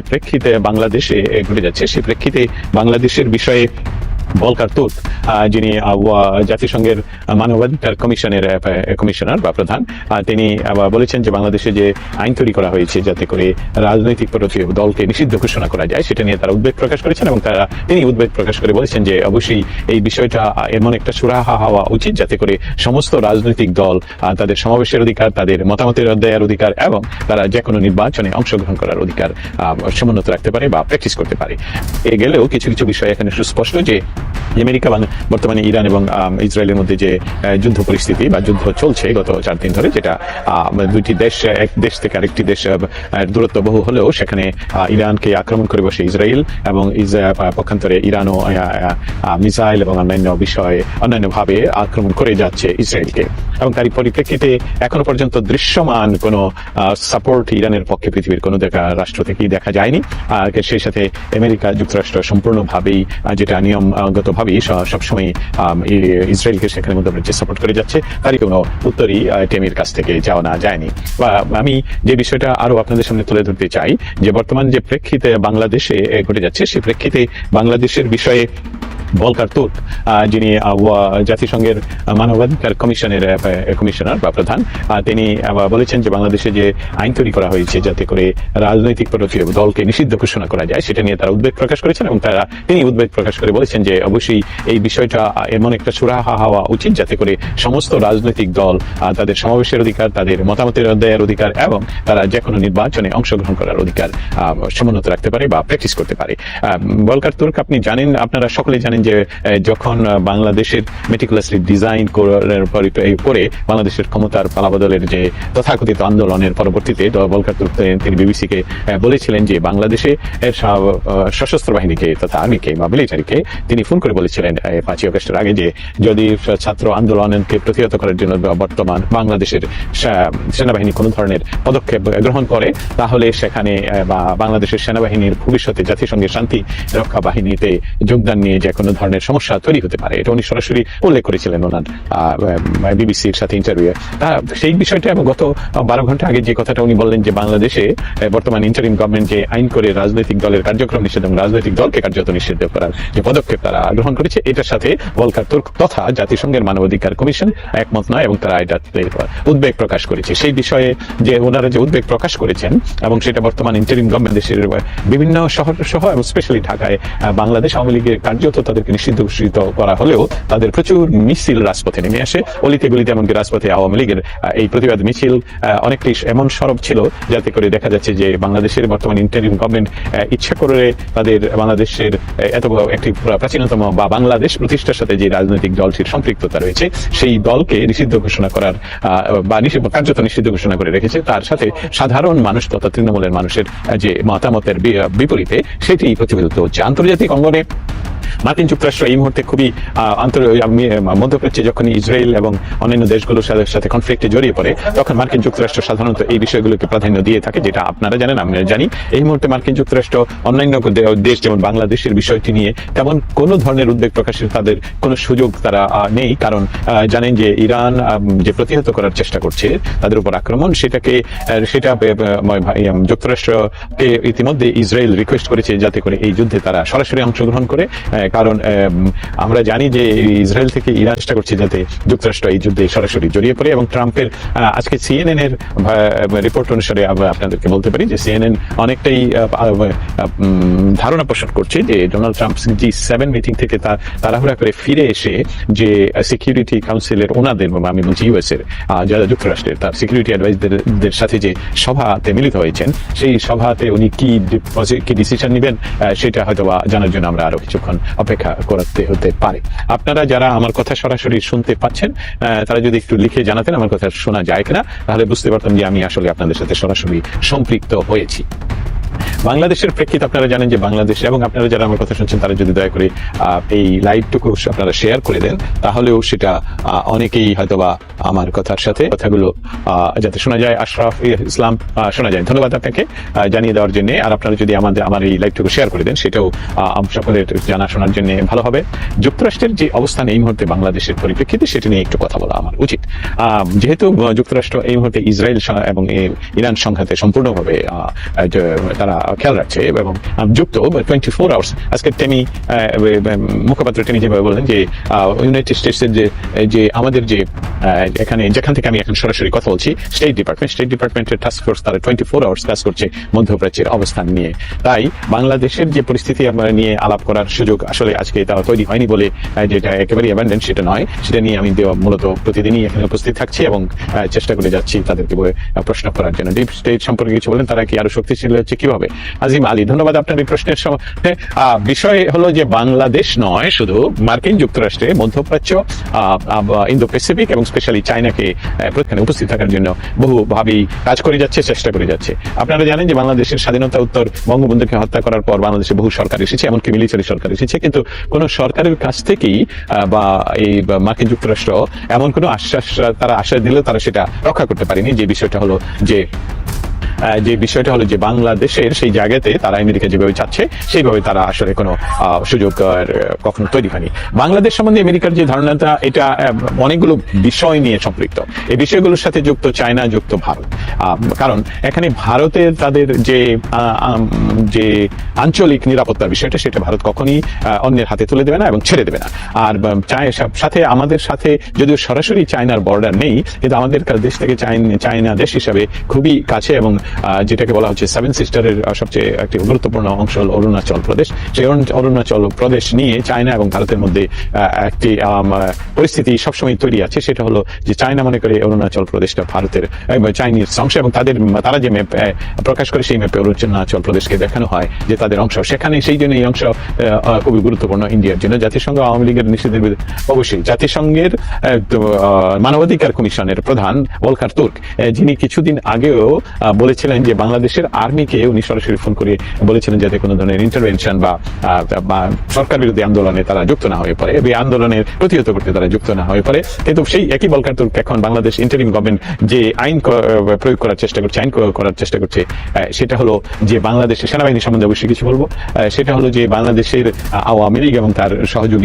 প্রেক্ষিতে বাংলাদেশে ঘটে যাচ্ছে। সে প্রেক্ষিতে বাংলাদেশের বিষয়ে বলকার তুত যিনি জাতিসংঘের মানবাধিকার কমিশনের কমিশনার বা প্রধান তিনি বলেছেন যে বাংলাদেশে যে আইন তৈরি করা হয়েছে যাতে করে রাজনৈতিক দলকে নিষিদ্ধ ঘোষণা করা যায়, সেটা নিয়ে তারা উদ্বেগ প্রকাশ করেছেন এবং তারা, তিনি উদ্বেগ প্রকাশ করে বলেছেন যে অবশ্যই এই বিষয়টা এমন একটা সুরাহা হওয়া উচিত যাতে করে সমস্ত রাজনৈতিক দল তাদের সমাবেশের অধিকার, তাদের মতামতের দেওয়ার অধিকার এবং তারা যে কোনো নির্বাচনে অংশগ্রহণ করার অধিকার সমুন্নত রাখতে পারে বা প্র্যাকটিস করতে পারে। এ গেলেও কিছু কিছু বিষয় এখানে সুস্পষ্ট যে আমেরিকা বর্তমানে ইরান এবং ইসরায়েলের মধ্যে যে যুদ্ধ পরিস্থিতি বা যুদ্ধ চলছে গত চার দিন ধরে, যেটা দুইটি দেশ, এক দেশ থেকে আরেকটি দেশ দূরত্ব বহু হলেও সেখানে ইরানকে আক্রমণ করে বসে ইসরায়েল এবং পক্ষান্তরে ইরানও মিসাইল এবং অন্যান্য বিষয়ে অন্যান্য ভাবে আক্রমণ করে যাচ্ছে ইসরায়েলকে। এবং তারই পরিপ্রেক্ষিতে এখনও পর্যন্ত দৃশ্যমান কোনো সাপোর্ট ইরানের পক্ষে পৃথিবীর কোনো দেখা, রাষ্ট্র থেকেই দেখা যায়নি। সেই সাথে আমেরিকা যুক্তরাষ্ট্র সম্পূর্ণভাবেই যেটা নিয়মগতভাবেই স- সবসময় ইসরায়েলকে সেখানে মধ্যে যে সাপোর্ট করে যাচ্ছে, তারই কোনো উত্তরই টেমির কাছ থেকে যাওয়া না, যায়নি। বা, আমি যে বিষয়টা আরও আপনাদের সামনে তুলে ধরতে চাই, যে বর্তমান যে প্রেক্ষিতে বাংলাদেশে ঘটে যাচ্ছে সেই প্রেক্ষিতে বাংলাদেশের বিষয়ে বলকার তুত যিনি জাতিসংঘের মানবাধিকার কমিশনের কমিশনার বা প্রধান তিনি বলেছেন যে বাংলাদেশে যে আইন তৈরি করা হয়েছে যাতে করে রাজনৈতিক প্রতি দলকে নিষিদ্ধ ঘোষণা করা যায়, সেটা নিয়ে তারা উদ্বেগ প্রকাশ করেছেন এবং তারা, তিনি উদ্বেগ প্রকাশ করে বলেছেন যে অবশ্যই এই বিষয়টা এমন একটা সুরাহা হওয়া উচিত যাতে করে সমস্ত রাজনৈতিক দল তাদের সমাবেশের অধিকার, তাদের মতামতের দেওয়ার অধিকার এবং তারা যে কোনো নির্বাচনে অংশগ্রহণ করার অধিকার সমুন্নত রাখতে পারে বা প্র্যাকটিস করতে পারে। বলকার তুর্ক, আপনি জানেন, আপনারা সকলে জানেন যে যখন বাংলাদেশের মেটিকুলাসলি ডিজাইন করে বাংলাদেশের ক্ষমতার পালাবদলের যে তথাকথিত আন্দোলনের পরবর্তীতে বলকার তিনি বিবিসিকে বলেছিলেন যে বাংলাদেশে সশস্ত্র বাহিনীকে তথা আর্মিকে বা মিলিটারিকে তিনি ফোন করে বলেছিলেন পাঁচই আগস্টের আগে যে, যদি ছাত্র আন্দোলনকে প্রতিহত করার জন্য বর্তমান বাংলাদেশের সেনাবাহিনী কোনো ধরনের পদক্ষেপ গ্রহণ করে, তাহলে সেখানে বা বাংলাদেশের সেনাবাহিনীর ভবিষ্যতে জাতিসংঘের শান্তি রক্ষা বাহিনীতে যোগদান নিয়ে যে কোনো ধরনের সমস্যা তৈরি হতে পারে। এটা উনি সরাসরি উল্লেখ করেছিলেন ওনার বিবিসির সাথে ইন্টারভিউ সেই বিষয়টা এবং গত বারো ঘণ্টা আগে যে কথাটা উনি বললেন যে বাংলাদেশে বর্তমান ইন্টারিম গভর্নমেন্ট যে আইন করে রাজনৈতিক দলের কার্যক্রম নিষেধ এবং রাজনৈতিক দলকে কার্যত নিষিদ্ধ করার যে পদক্ষেপ তারা গ্রহণ করেছে, এটার সাথে বলকার তথা জাতিসংঘের মানবাধিকার কমিশন একমত নয় এবং তারা এটা উদ্বেগ প্রকাশ করেছে। সেই বিষয়ে যে ওনারা যে উদ্বেগ প্রকাশ করেছেন এবং সেটা বর্তমান ইন্টারিম গভর্নমেন্ট দেশের বিভিন্ন শহর সহ এবং স্পেশালি ঢাকায় বাংলাদেশ আওয়ামী লীগের কার্যত তাদেরকে নিষিদ্ধ ঘোষিত করা হলেও তাদের প্রচুর মিছিল রাজপথে নেমে আসে। অলিতে গলিতে এমনকি রাজপথে আওয়ামী লীগের এই প্রতিবাদ মিছিল অনেকটি এমন সরব ছিল যাতে করে দেখা যাচ্ছে যে বাংলাদেশের বর্তমান ইন্টারিম গভর্নমেন্ট ইচ্ছা করে তাদের বাংলাদেশের এত একটি প্রাচীনতম বা বাংলাদেশ প্রতিষ্ঠার সাথে যে রাজনৈতিক দলটির সম্পৃক্ততা রয়েছে, সেই দলকে নিষিদ্ধ ঘোষণা করার বা কার্যত নিষিদ্ধ ঘোষণা করে রেখেছে। তার সাথে সাধারণ মানুষ তথা তৃণমূলের মানুষের যে মতামতের বিপরীতে সেটি প্রতিফলিত হচ্ছে। আন্তর্জাতিক অঙ্গনে মার্কিন যুক্তরাষ্ট্র এই মুহূর্তে খুবই আন্তর মধ্যপ্রাচ্যে যখন ইসরায়েল এবং অন্যান্য দেশগুলোর সাথে কনফ্লিক্টে জড়িয়ে পড়ে, তখন মার্কিন যুক্তরাষ্ট্র সাধারণত এই বিষয়গুলোকে প্রাধান্য দিয়ে থাকে, যেটা আপনারা জানেন, আমরা জানি। এই মুহূর্তে মার্কিন যুক্তরাষ্ট্র অন্যান্য দেশ যেমন বাংলাদেশের বিষয়টি নিয়ে তেমন কোনো ধরনের উদ্বেগ প্রকাশের তাদের কোনো সুযোগ তারা নেই। কারণ জানেন যে ইরান যে প্রতিহত করার চেষ্টা করছে, তাদের উপর আক্রমণ, সেটাকে সেটা যুক্তরাষ্ট্রকে ইতিমধ্যে ইসরায়েল রিকোয়েস্ট করেছে যাতে করে এই যুদ্ধে তারা সরাসরি অংশগ্রহণ করে কারণ আমরা জানি যে ইসরায়েল থেকে ইরান চেষ্টা করছে যাতে যুক্তরাষ্ট্র এই যুদ্ধে সরাসরি জড়িয়ে পড়ে এবং ট্রাম্পের আজকে সিএনএন এর রিপোর্ট অনুসারে আমরা আপনাদেরকে বলতে পারি যে সিএনএন অনেকটাই ধারণা পোষণ করছে যে Donald Trump G seven meeting থেকে তার তাড়াহুড়া করে ফিরে এসে যে সিকিউরিটি কাউন্সিলের ওনাদের আমি বলছি ইউএস এর যারা যুক্তরাষ্ট্রের, তার সিকিউরিটি অ্যাডভাইজারদের সাথে যে সভাতে মিলিত হয়েছেন, সেই সভাতে উনি কি কি ডিসিশন নেবেন সেটা হয়তো জানার জন্য আমরা আরও কিছুক্ষণ অপেক্ষা করতে হতে পারে। আপনারা যারা আমার কথা সরাসরি শুনতে পাচ্ছেন তারা যদি একটু লিখে জানাতেন আমার কথা শোনা যায় কিনা, তাহলে বুঝতে পারতাম যে আমি আসলে আপনাদের সাথে সরাসরি সম্পৃক্ত হয়েছি। বাংলাদেশের প্রেক্ষিতে আপনারা জানেন যে বাংলাদেশ, এবং আপনারা যারা আমার কথা শুনছেন, তারা যদি দয়া করে এই লাইভটুকু আপনারা শেয়ার করে দেন, তাহলেও সেটা অনেকেই হয়তোবা আমার কথার সাথে কথাগুলো যাতে শোনা যায়। আশরাফ ইসলাম শোনা যায়। ধন্যবাদ আপনাকে জানিয়ে দেওয়ার জন্য। আর আপনারা যদি আমাদের, আমার এই লাইভটুকু শেয়ার করে দেন, সেটাও সকলের জানা শোনার জন্য ভালো হবে। যুক্তরাষ্ট্রের যে অবস্থান এই মুহূর্তে বাংলাদেশের পরিপ্রেক্ষিতে, সেটা নিয়ে একটু কথা বলা আমার উচিত। যেহেতু যুক্তরাষ্ট্র এই মুহূর্তে ইসরায়েল এবং ইরান সংঘাতে সম্পূর্ণভাবে তারা খেয়াল রাখছে এবং যুক্ত টোয়েন্টি ফোর আওয়ার্স আজকে আহ, মুখপাত্র টেমি যেভাবে বললেন যে ইউনাইটেড স্টেটসের যে যে আমাদের যে এখানে যেখান থেকে আমি এখন সরাসরি কথা বলছি স্টেট ডিপার্টমেন্ট স্টেট ডিপার্টমেন্টের ফোর্স তারা টোয়েন্টি ফোর আওয়ার্স কাজ করছে মধ্যপ্রাচ্যের অবস্থান নিয়ে। তাই বাংলাদেশের যে পরিস্থিতি আমরা নিয়ে আলাপ করার সুযোগ আসলে আজকে তা তৈরি হয়নি বলে যেটা একেবারেই অ্যাবান্ডেন্ট সেটা নয়। সেটা নিয়ে আমি মূলত প্রতিদিনই এখানে উপস্থিত থাকছি এবং চেষ্টা করে যাচ্ছি তাদেরকে প্রশ্ন করার জন্য। ডিপ স্টেট সম্পর্কে কিছু বলেন তারা কি আরও শক্তিশালী হচ্ছে কীভাবে? আজিম আলী ধন্যবাদ আপনার এই প্রশ্নের হ্যাঁ, বিষয় হলো যে বাংলাদেশ নয় শুধু মার্কিন যুক্তরাষ্ট্রে মধ্যপ্রাচ্য ইন্দো প্যাসিফিক এবং স্পেশালি চায়নাকে প্রতিখানে উপস্থিত থাকার জন্য বহুভাবেই কাজ করে যাচ্ছে, চেষ্টা করে যাচ্ছে। আপনারা জানেন যে বাংলাদেশের স্বাধীনতা উত্তর বঙ্গবন্ধুকে হত্যা করার পর বাংলাদেশে বহু সরকার এসেছে, এমনকি মিলিটারি সরকার এসেছে, কিন্তু কোন সরকারের কাছ থেকেই বা এই মার্কিন যুক্তরাষ্ট্র এমন কোনো আশ্বাস, তারা আশ্বাস দিলেও তারা সেটা রক্ষা করতে পারেনি। যে বিষয়টা হলো যে যে বিষয়টা হলো যে বাংলাদেশের সেই জায়গাতে তারা আমেরিকা যেভাবে চাচ্ছে সেইভাবে তারা আসলে কোনো সুযোগ কখনো তৈরি হয়নি। বাংলাদেশ সম্বন্ধে আমেরিকার যে ধারণাটা, এটা অনেকগুলো বিষয় নিয়ে সম্পৃক্ত। এই বিষয়গুলোর সাথে যুক্ত চায়না, যুক্ত ভারত। কারণ এখানে ভারতের তাদের যে যে আঞ্চলিক নিরাপত্তার বিষয়টা, সেটা ভারত কখনই অন্যের হাতে তুলে দেবে না এবং ছেড়ে দেবে না। আর সাথে আমাদের সাথে যদিও সরাসরি চায়নার বর্ডার নেই, কিন্তু আমাদের দেশ থেকে চায়না দেশ হিসাবে খুবই কাছে এবং যেটাকে বলা হচ্ছে সেভেন সিস্টারের সবচেয়ে একটি গুরুত্বপূর্ণ অংশ হল অরুণাচল প্রদেশ। সেই অরুণাচল প্রদেশ নিয়ে চায়না এবং ভারতের মধ্যে একটি পরিস্থিতি সবসময় তৈরি আছে। সেটা হলো যে চায়না মনে করে অরুণাচল প্রদেশটা ভারতের চাইনিজ অংশ এবং তাদের তারা যে ম্যাপ প্রকাশ করে সেই ম্যাপে অরুণাচল প্রদেশকে দেখানো হয় যে তাদের অংশ। সেখানে সেই জন্য এই অংশ খুবই গুরুত্বপূর্ণ ইন্ডিয়ার জন্য। জাতিসংঘ আওয়ামী লীগের নিষেধের অবশ্যই জাতিসংঘের মানবাধিকার কমিশনের প্রধান ওলকার তুর্ক যিনি কিছুদিন আগেও আহ, বলেছিলেন যে বাংলাদেশের আর্মিকে উনি সরাসরি ফোন করে বলেছিলেন যাতে কোনো ধরনের ইন্টারভেনশন বা সরকার বিরোধী আন্দোলনে তারা যুক্ত না হয়ে পড়ে। এই আন্দোলনের প্রতিহত করতে তারা যুক্ত না হয়ে পড়ে। কিন্তু সেই একই বলকার তুর্ক এখন বাংলাদেশ ইন্টারিম গভর্নমেন্ট যে আইন প্রয়োগ করার চেষ্টা করছে, আইন করার চেষ্টা করছে সেটা হলো যে বাংলাদেশের সেনাবাহিনী সম্বন্ধে অবশ্যই কিছু বলব। সেটা হলো যে বাংলাদেশের আওয়ামী লীগ এবং তার সহযোগী